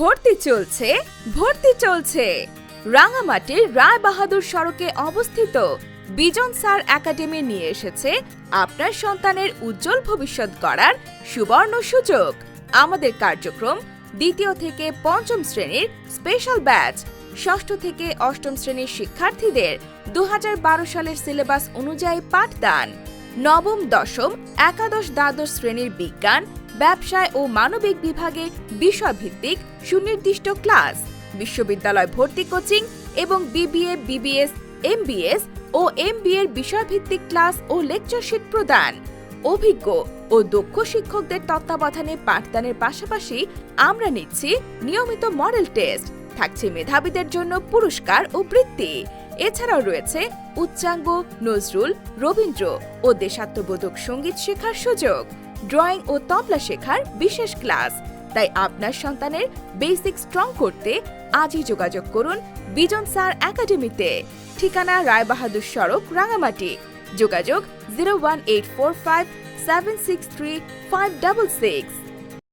ভর্তি চলছে ভর্তি চলছে। রাঙামাটির রায় বাহাদুর সড়কে অবস্থিত বিজন স্যার একাডেমি নিয়ে এসেছে আপনার সন্তানের উজ্জ্বল ভবিষ্যৎ গড়ার সুবর্ণ সুযোগ। আমাদের কার্যক্রম দ্বিতীয় থেকে পঞ্চম শ্রেণির স্পেশাল ব্যাচ ষষ্ঠ থেকে অষ্টম শ্রেণির শিক্ষার্থীদের দু হাজার বারো সালের সিলেবাস অনুযায়ী পাঠদান। নবম, দশম, একাদশ, দ্বাদশ শ্রেণির বিজ্ঞান ব্যবসায় ও মানবিক বিভাগে বিষয়ভিত্তিক সুনির্দিষ্ট ক্লাস, বিশ্ববিদ্যালয় ভর্তি কোচিং এবং বিবিএ, বিবিএস, এমবিএস ও এমবিএর বিষয়ভিত্তিক ক্লাস ও লেকচারশিট প্রদান। অভিজ্ঞ ও দক্ষ শিক্ষকদের তত্ত্বাবধানে পাঠদানের পাশাপাশি আমরা নিচ্ছি নিয়মিত মডেল টেস্ট, থাকছে মেধাবীদের জন্য পুরস্কার ও বৃত্তি। এছাড়াও রয়েছে উচ্চাঙ্গ নজরুল, রবীন্দ্র ও দেশাত্মবোধক সংগীত শেখার সুযোগ। ড্রয়িং ও তবলা শেখার বিশেষ ক্লাস। তাই আপনার সন্তানের বেসিক স্ট্রং করতে আজই যোগাযোগ করুন বিজন স্যার একাডেমিতে। ঠিকানা রায়বাহাদুর সড়ক, রাঙামাটি। যোগাযোগ zero one eight four five seven six three five double six.